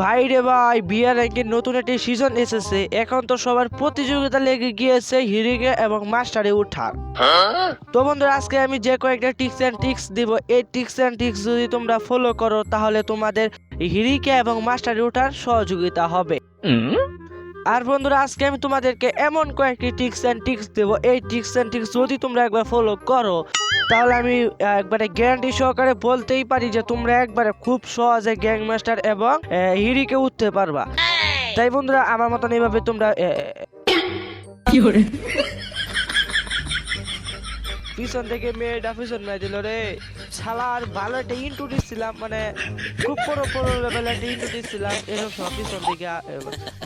ভাই রে ভাই বিয়ার র্যাঙ্কের নতুন একটি সিজন এসেছে। এখন তো সবার প্রতিযোগিতা লেগে গিয়েছে হিরিকে এবং মাস্টারে উঠার। তো বন্ধুরা, আজকে আমি যে কয়েকটা টিক্স অ্যান্ড টিক্স দিব, এই টিক্স অ্যান্ড টিক্স যদি তোমরা ফলো করো, তাহলে তোমাদের হিরিকে এবং মাস্টারে উঠার সহযোগিতা হবে। আর বন্ধুরা আজকে আমি তোমাদেরকে এমন কয়েকটি টিক্স অ্যান্ড টিক্স দেব। এই টিক্স অ্যান্ড টিক্স যদি তোমরা একবার ফলো করো তাহলে আমি একবারে গ্যারান্টি সহকারে বলতেই পারি যে তোমরা একবারে খুব সহজে গ্যাং মাস্টার এবং হিরিকে উঠতে পারবা। তাই বন্ধুরা আমার মতন এইভাবে তোমরা আহ, পিছন থেকে মেয়েটা পিছন মেয়ে দিল রে। শালা আর ভালো একটা ইন্টু দিচ্ছিলাম মানে খুব বড় বড় লেভেল একটা ইন্টু দিচ্ছিলাম এরকম সব পিছন থেকে আ- এ,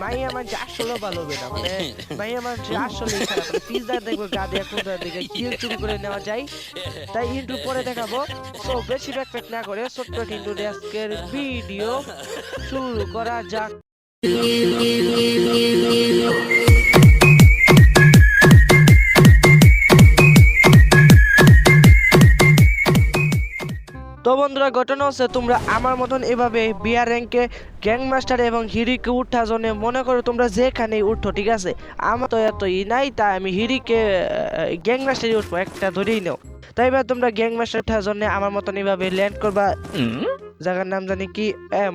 মাইয়া মানে আসলে ভালো হবে না মানে মাইয়া মানে আসলে খারাপ পিজা দেখব গা দিয়ে কোন দিকে কিল চুরি করে নেওয়া যায়। তাই ইন্টু পরে দেখাবো। তো বেশি ব্যাকপ্যাক না করে ছোট্ট একটা ইন্টু আজকের ভিডিও শুরু করা যাক। বন্ধুরা, ঘটনা হচ্ছে তোমরা আমার মতন এভাবে বিয়ার র্যাঙ্কে গ্যাং মাস্টার এবং হিরিকে উঠার জন্য মনে করো তোমরা যেখানেই উঠো, ঠিক আছে? আমার তো এত ই নাই, তাই আমি হিরিকে গ্যাং মাস্টারই উঠবো, একটা ধরেই নাও। তাই এবার তোমরা গ্যাং মাস্টার ওঠার জন্য আমার মতন এভাবে ল্যান্ড করবা। জায়গার নাম জানি কি?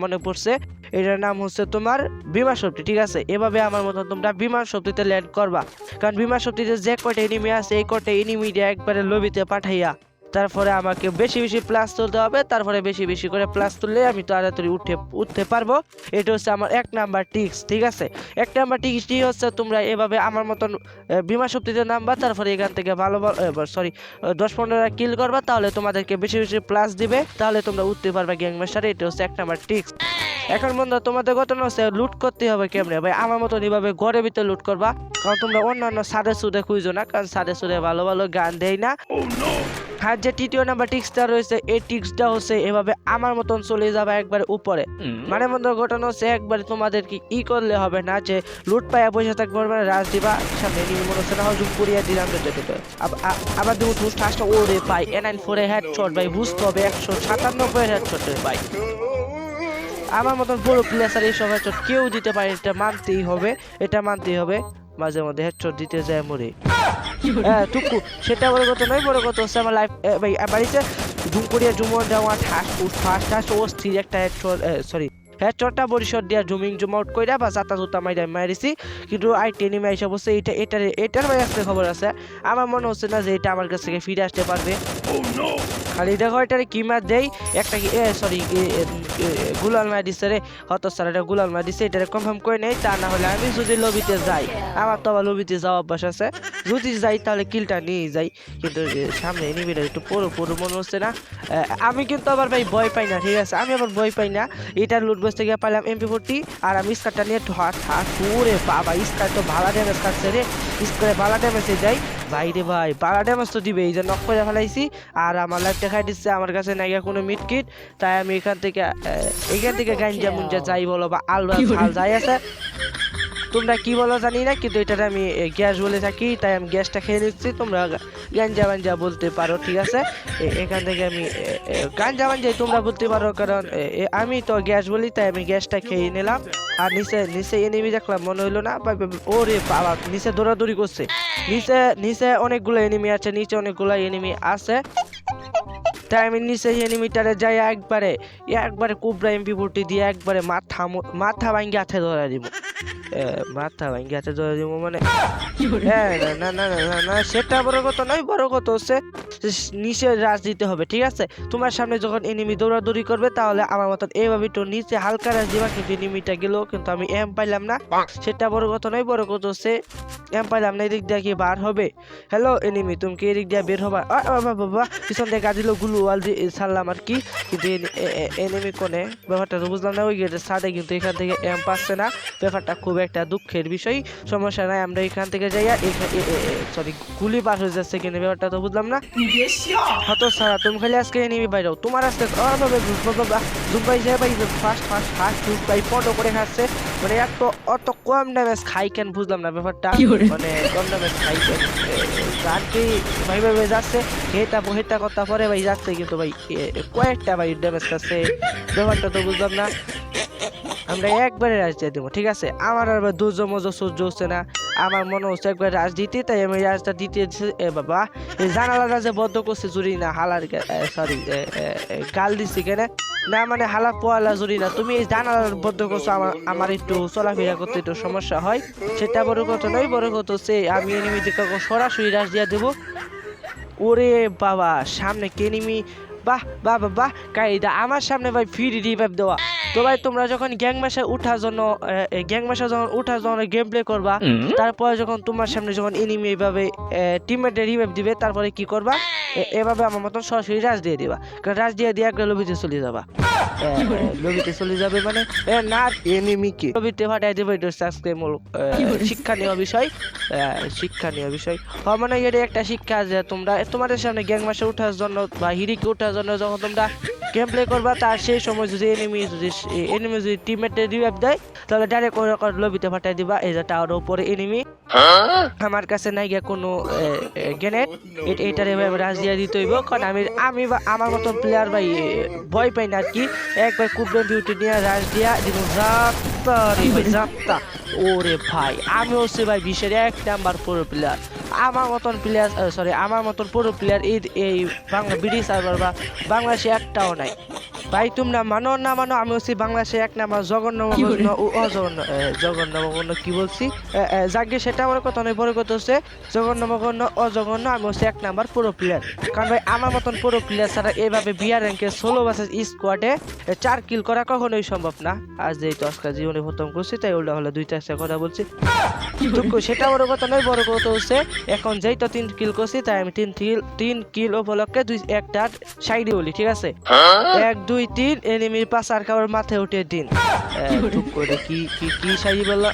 মনে পড়ছে। এটার নাম হচ্ছে তোমার বিমান শক্তি, ঠিক আছে? এভাবে আমার মতন তোমরা বিমান শক্তিতে ল্যান্ড করবা। কারণ বিমান শক্তিতে যে কয়টা এনিমি আছে, এই কয়টা এনিমিটা একবারে লবিতে পাঠাইয়া তারপরে আমাকে বেশি বেশি প্লাস তুলতে হবে, তারপরে বেশি বেশি করে প্লাস তুললে আমি তাড়াতাড়ি উঠে, উঠতে পারব। এটা হচ্ছে আমার এক নাম্বার টিক্স ঠিক আছে? এক নাম্বার টিক্সটি হচ্ছে তোমরা এভাবে আমার মতন বিমা শক্তিতে নামবা, তারপরে এখান থেকে ভালো ভালো সরি দশ পনেরোটা কিল করবা, তাহলে তোমাদেরকে বেশি বেশি প্লাস দিবে, তাহলে তোমরা উঠতে পারবে গ্যাং মাস্টারে এটা হচ্ছে এক নাম্বার টিক্স এখন বন্ধু, তোমাদের ঘটনা হচ্ছে লুট করতে হবে কেমনে? ভাই, আমার মতন এভাবে ঘরের ভিতরে লুট করবা, কারণ তোমরা অন্যান্য সাদে সুদে খুঁজো না, কারণ সাদে সুদে ভালো ভালো গান দেয় না। আর যে তৃতীয় নাম্বার টিক্সটা রয়েছে এই টিক্সটা হচ্ছে এভাবে আমার মতন চলে যাবে একবারে উপরে। মানে বন্ধু ঘটনা হচ্ছে একবারে তোমাদেরকে ই করলে হবে না যে লুট পাইয়া বসে থাকবে মানে রাজ দিবা সামনে নিয়ে মনে হচ্ছে না হজুম করিয়া দিলাম তো তো- তো। আব- আ- আবার তুমি ঠুস ঠাসটা ওরে ভাই এ নাইন ফোরে হেড শট ভাই বুঝতে হবে একশো সাতানব্বই হেড শট ভাই। আমার মতন বড় প্লেয়ার এই সময় হেডশট কেউ দিতে পারে এটা মানতেই হবে এটা মানতেই হবে। মাঝে মধ্যে হেডশট দিতে যায় মরে। টুকু। সেটা বড় কথা নয়, বড় কথা হচ্ছে আমার লাইফ বাড়িতে জুম করিয়া জুমন দেওয়া, ঠাস ফার্স্ট ঠাস স্থির একটা সরি হেডশটটা বরিশর দিয়া জুমিং জুম আউট কইরা বা জাতা জুতা মাইরা মারিছি কিন্তু আই টেনি মাইসা বসে এটা এটার এটার ভাই আজকে খবর আছে। আমার মনে হচ্ছে না যে এটা আমার কাছ থেকে ফিরে আসতে পারবে। খালি দেখো এটারে কি মার দেই? একটা এ সরি গুলাল মার দিছে রে। হত স্যার, এটা গুলাল মার দিছে, এটারে কনফার্ম করে নেই, তা না হলে আমি যদি লবিতে যাই, আমার তো আবার লবিতে যাওয়া অভ্যাস আছে। যদি যাই তাহলে কিলটা নিয়ে যাই, কিন্তু সামনে এনিমিটা একটু পুরো পুরো মনে হচ্ছে না। আমি কিন্তু আবার ভাই ভয় পাই না, ঠিক আছে? আমি আবার ভয় পাই না। এটা লুট বসতে গিয়ে পাইলাম এমপি ফোরটি আর আমি স্কারটা নিয়ে ঠাস ঠাস ওরে বাবা, স্কার তো ভালো ড্যামেজ খাচ্ছে রে। স্কারে ভালো ড্যামেজে যাই ভাই রে ভাই বালা ড্যামেজ তো দিবে এই যে নক করে ফেলাইছি। আর আমার লাইফ দেখাই দিচ্ছে আমার কাছে নাই কোনো মিট কিট তাই আমি এখান থেকে এখান থেকে গাঞ্জা মুঞ্জা যাই বলো বা আলু যাই আছে। তোমরা কি বলো জানি না, কিন্তু এটাতে আমি গ্যাস বলে থাকি, তাই আমি গ্যাসটা খেয়ে নিচ্ছি। তোমরা গাঞ্জা বাঞ্জা বলতে পারো, ঠিক আছে? এখান থেকে আমি গাঞ্জা বাঞ্জাই তোমরা বলতে পারো, কারণ আমি তো গ্যাস বলি, তাই আমি গ্যাসটা খেয়ে নিলাম। আর নিচে নিচে এনিমি দেখলাম, মনে হইল না ওরে বাবা, নিচে দৌড়াদৌড়ি করছে। নিচে নিচে অনেকগুলো এনিমি আছে, নিচে অনেকগুলো এনিমি আছে। তাই আমি নিচে এনিমিটারে যাই, একবারে একবারে কুবরা এমপি ফুটি দিয়ে একবারে মাথা মাথা ভাঙ্গি হাতে ধরা দিব। মাথা ভাঙ্গি ধরা দিব মানে। হ্যাঁ না না না না সেটা বড় কথা নয়, বড় কথা হচ্ছে, নিচে রাজ দিতে হবে, ঠিক আছে? তোমার সামনে যখন এনিমি দৌড়াদৌড়ি করবে, তাহলে আমার মতন এইভাবে একটু নিচে হালকা রাজ দিবা, কিন্তু এনিমিটা গেল, কিন্তু আমি এম পাইলাম না। সেটা বড় কথা নয়, বড় কথা হচ্ছে এম পাইলাম না, এদিক দিয়ে কি বার হবে? হ্যালো এনিমি তুমি কি এদিক দিয়ে বের হবা? বাবা পিছন দিয়ে দিল গুলু ওয়াল দিয়ে ছাড়লাম আর কি। কিন্তু এনিমি কোনে ব্যাপারটা বুঝলাম না, ওই কিন্তু এখান থেকে এম পাচ্ছে না, ব্যাপারটা খুব একটা দুঃখের বিষয়। সমস্যা নাই আমরা এখান থেকে যাইয়া সরি গুলি পার হয়ে যাচ্ছে কিন্তু ব্যাপারটা তো বুঝলাম না। হতো সারা তুমি খালি আজকে এনিমি বাইরেও তোমার আজকে জুম পাই যায় ভাই ফার্স্ট ফার্স্ট ফার্স্ট জুম পাই পটো করে খাচ্ছে। মানে এত অত কম ড্যামেজ খাই কেন বুঝলাম না ব্যাপারটা। মানে কম ড্যামেজ খাই কেন? আর কি ভাই ভাই যাচ্ছে হেটা হেটা কথা পরে ভাই যাচ্ছে কিন্তু ভাই কয়েকটা ভাই ড্যামেজ খাচ্ছে ব্যাপারটা তো বুঝলাম না। আমরা একবারে রাজ দিয়ে দেবো, ঠিক আছে? আমার আর দুজো মজো সহ্য হচ্ছে না। আমার মনে হচ্ছে একবার রাজ দিতে, তাই আমি রাজটা দিতে এ বাবা জানালাটা যে বদ্ধ করছে জুড়ি না, হালার সরি গাল দিচ্ছি কেন? না মানে হালা পোয়ালা জুড়ি না, তুমি এই জানালার বদ্ধ করছ, আমার আমার একটু চলাফেরা করতে একটু সমস্যা হয়। সেটা বড় কথা নয়, বড় কথা সে আমি এনিমিদিকে সরাসরি রাজ দিয়ে দেবো। ওরে বাবা, সামনে কেনিমি বাহ বাহ বাহ কাইদা, আমার সামনে ভাই ফ্রি রিভাইভ দেওয়া। তো ভাই তোমরা যখন গ্যাং ম্যাশে উঠার জন্য গ্যাং ম্যাশে যখন উঠার জন্য গেম প্লে করবা তারপরে যখন তোমার সামনে যখন এনিমি এইভাবে টিমমেটে রিভাইভ দিবে তারপরে কি করবা? এভাবে আমার মতন সরাসরি রাজ দিয়ে দিবা। কারণ রাজ দিয়ে দিয়ে একটা লবিতে চলে যাবা। লবিতে চলে যাবে মানে এ, না এনিমিকে লবিতে ফাটাই দেবে এটা আজকে মূল এ, শিক্ষণীয় বিষয়। এ, শিক্ষণীয় বিষয়। হ্যাঁ মানে এটা একটা শিক্ষা যে তোমরা তোমাদের সামনে গ্যাং মাসে ওঠার জন্য বা হিরিকে ওঠার জন্য যখন তোমরা গেম প্লে করবা তার সেই সময় যদি এনিমি যদি এনিমি যদি টিমমেটে রিভাইভ দেয় তাহলে ডাইরেক্ট ওই লবিতে ফাটাই দিবা এই যে টাওয়ার উপরে এনিমি আমার কাছে নাই গিয়া কোনো গ্রেনেড এটার এভাবে রাজ দিয়ে দিতে হইব কারণ আমি আমি বা- আমার মতন প্লেয়ার ভাই ভয় পাই না আর কি একবার কুবলেন ডিউটি নিয়ে রাজ দিয়া দিব যাত্তা রে ভাই যাত্তা ওরে ভাই আমি হচ্ছে ভাই বিশ্বের এক নাম্বার পুরো প্লেয়ার আমার মতন প্লেয়ার সরি আমার মতন পুরো প্লেয়ার ঈদ এই বাংলা ব্রিটিশ সার্ভার বা বাংলাদেশে একটাও নাই। ভাই, তোমরা মানো না মানো, আমি হচ্ছি বাংলাদেশে এক নাম্বার জঘন্য অজঘন্য জঘন্য মগন্য কি বলছি? যাকে সেটা আমার কথা নয়, বড় কথা হচ্ছে জঘন্য মগন্য অজঘন্য আমি হচ্ছে এক নাম্বার পুরো প্লেয়ার কারণ ভাই, আমার মতন পুরো প্লেয়ার ছাড়া এইভাবে বিয়ার র্যাঙ্কে ষোলো বাসেস স্কোয়াডে চার কিল করা কখনোই সম্ভব না। আজ যেহেতু আজকে জীবনে প্রথম করছি, তাই ওটা হলে দুইটা একটা কথা বলছি। সেটা বড় কথা নয়, বড় কথা হচ্ছে এখন যেই তো তিন কিল করছি তাই আমি তিন কিল তিন কিল উপলক্ষে দুই একটা সাইডে বলি ঠিক আছে? এক দুই তিন এনিমির পাশার খাবার মাথায় উঠে দিন। করে কি কি কি সাইজি বলল?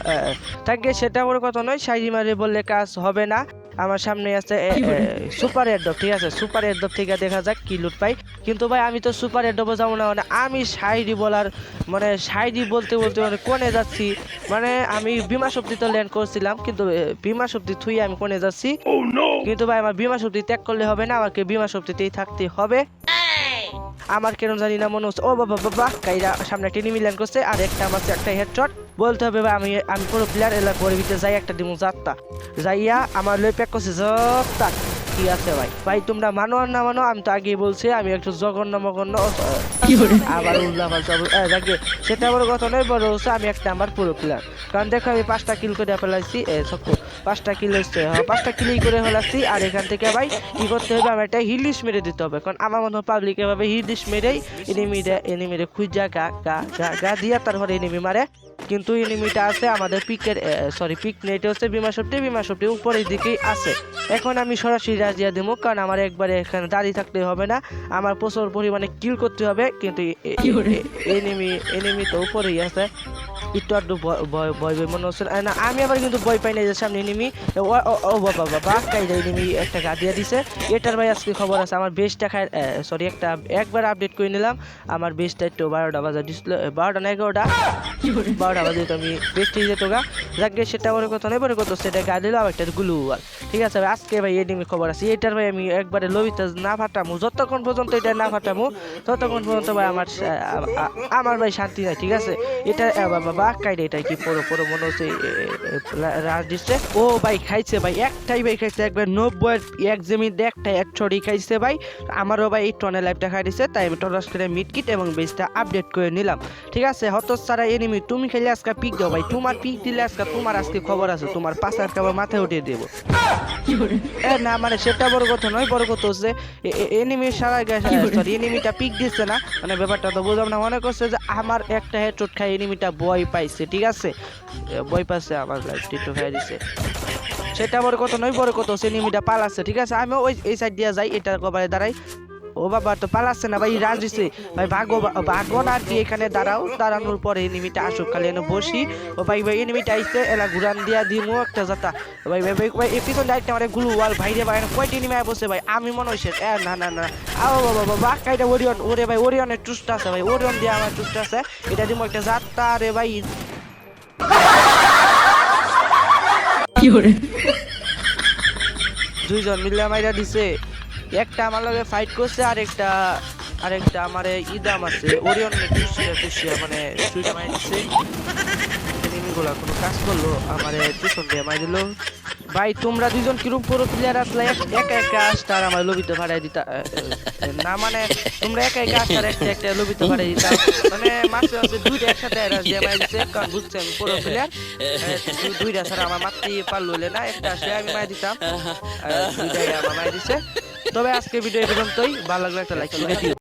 থাকে সেটা বড় কথা নয় সাইজি মারে বললে কাজ হবে না। আমার সামনে আছে সুপার এয়ারডপ ঠিক আছে? সুপার এয়ারডপ থেকে দেখা যাক কি লুট পাই। কিন্তু ভাই আমি তো সুপার এয়ারডপে যাব না মানে আমি সাইডি বলার মানে সাইডি বলতে বলতে মানে কোনে যাচ্ছি। মানে আমি বিমা শক্তি তো ল্যান্ড করছিলাম কিন্তু বিমা শক্তি থুই আমি কোনে যাচ্ছি। কিন্তু ভাই আমার বিমা শক্তি ত্যাগ করলে হবে না আমাকে বিমা শক্তিতেই থাকতে হবে। আমার কেন জানি না মনে হচ্ছে। ও বাবা বাবা কাইরা সামনে একটা এনিমি ল্যান্ড করছে, আর একটা আমার একটা হেডশট বলতে হবে বা আমি আমি পুরো প্লেয়ার এলাকা ভিতরে যাই, একটা ডিমো যাত্তা যাইয়া আমার লই প্যাক করছে, যাত্তা। কি আছে ভাই? ভাই তোমরা মানো আর না মানো আমি তো আগেই বলছি আমি একটু জঘন্য মগন্য আবার উল্লাহ সেটা বড় কথা নয় বড় হচ্ছে আমি একটা আমার পুরো প্লেয়ার কারণ দেখো আমি পাঁচটা কিল করে ফেলাইছি পাঁচটা কিল হচ্ছে হ্যাঁ পাঁচটা কিলই করে ফেলাচ্ছি আর এখান থেকে ভাই কি করতে হবে আমার একটা হিলিশ মেরে দিতে হবে। কারণ আমার মতো পাবলিক এভাবে হিলিশ মেরেই এনিমিরে এনিমিরে খুঁজা গা গা গা গা দিয়া তারপরে এনিমি মারে। কিন্তু এনিমিটা আছে আমাদের পিকের সরি পিক নেটে হচ্ছে বিমা শক্তি বিমা শক্তি উপরের দিকেই আছে। এখন আমি সরাসরি রাজিয়া দেবো কারণ আমার একবারে এখানে দাঁড়িয়ে থাকতে হবে না। আমার প্রচুর পরিমাণে কিল করতে হবে কিন্তু এনিমি এনিমি তো উপরেই আছে। একটু আধটু ভয় ভয় মনে হচ্ছে না। আমি আবার কিন্তু ভয় পাই না যে সামনে নিমি। ও বাবা বাবা কাইদা এনিমি একটা গা দিয়ে দিছে। এটার ভাই আজকে খবর আছে, আমার বেশটা খায় সরি একটা, একবার আপডেট করে নিলাম। আমার বেশটা একটু বারোটা বাজার ডিসপ্লে বারোটা না এগারোটা? বারোটা বাজে তো আমি বেশটি যেত গা। যাকে সেটা বড় কথা নয় বড় কথা সেটা গা দিলাম একটা গুলু আর। ঠিক আছে ভাই, আজকে ভাই এনিমি খবর আছে। এটার ভাই আমি একবারে লবিতে না ফাটামু, যতক্ষণ পর্যন্ত এটা না ফাটামু, ততক্ষণ পর্যন্ত ভাই আমার আমার ভাই শান্তি নাই, ঠিক আছে? এটা বাবা কাইডে এটা কি মনে হচ্ছে রাজ দিচ্ছে ও ভাই, খাইছে ভাই, একটাই ভাই খাইছে, একবার নব্বই এক একটা, এক ছড়ি খাইছে ভাই। আমারও ভাই এই টনে দিছে, তাই আমি করে মিট কিট এবং আপডেট করে নিলাম। ঠিক আছে এনিমি তুমি খেলে আজকে পিক দাও ভাই, তোমার পিক দিলে আজকে তোমার আজকে খবর আছে, তোমার পাশার খাবার মাথায় উঠিয়ে দেবো। না মানে সেটা বড় কথা নয়, বড় কথা হচ্ছে এনিমি সারা সরি এনিমিটা পিক দিচ্ছে না। মানে ব্যাপারটা তো বুঝলাম না, মনে করছে যে আমার একটা হেডশট খাই এনিমিটা বয় পাইছে, ঠিক আছে? বই পাইছে আমার লাইফ টিটো খাই দিছে। সেটা বড় কথা নয় বড় কথা হচ্ছে পাল আছে ঠিক আছে? আমি ওই এই সাইড দিয়ে যাই এটা কবারে দাঁড়াই। ও বাবা তো পালাচ্ছে না ভাই রাজ দিছে ভাই ভাগো ভাগো না আর কি এখানে দাঁড়াও। দাঁড়ানোর পরে এনিমিটা আসুক খালি এনে বসি। ও ভাই ভাই এনিমিটা আইছে এলা ঘুরান দিয়া দিমু একটা যাতা। ভাই ভাই ভাই ভাই এপিসোড ডাইরেক্ট আমার গুলু ওয়াল ভাই রে ভাই কয়টি এনিমি বসে ভাই? আমি মনে হইছে এ না না না। আও বাবা বাবা কাইটা ওরিয়ন ওরে ভাই ওরিয়নের টুসটা আছে ভাই ওরিয়ন দিয়া আমার টুসটা আছে। এটা দিমু একটা যাত্রা রে ভাই। দুইজন মিলে মাইরা দিছে। একটা আমার লগে ফাইট করছে আর একটা আরেকটা আমার ইদাম আছে ওরিয়ন টুসিয়া টুসিয়া মানে সুইটা মাই দিচ্ছে এনিমিগুলা কোনো কাজ করল, আমার টিউশন দিয়ে মাই দিল। ভাই, তোমরা দুজন কিরম পুরো প্লেয়ার আসলে এক- একা আসতে আর আমার লবিতে ভাড়াই দিতা না মানে তোমরা একা একা আসতে আর একটা একটা লবিতে ভাড়াই দিতা। মানে মাসে মাসে দুইটা একসাথে এরা দিয়ে মাই দিচ্ছে কারণ বুঝছি আমি পুরো প্লেয়ার দুইটা ছাড়া আমার মারতে পারল না, একটা আসলে আমি মাই দিতাম। আর দুইটাই আমার মাই দিছে। তবে আজকে ভিডিও এই পর্যন্তই। ভালো লাগলে একটা লাইক করে দিও।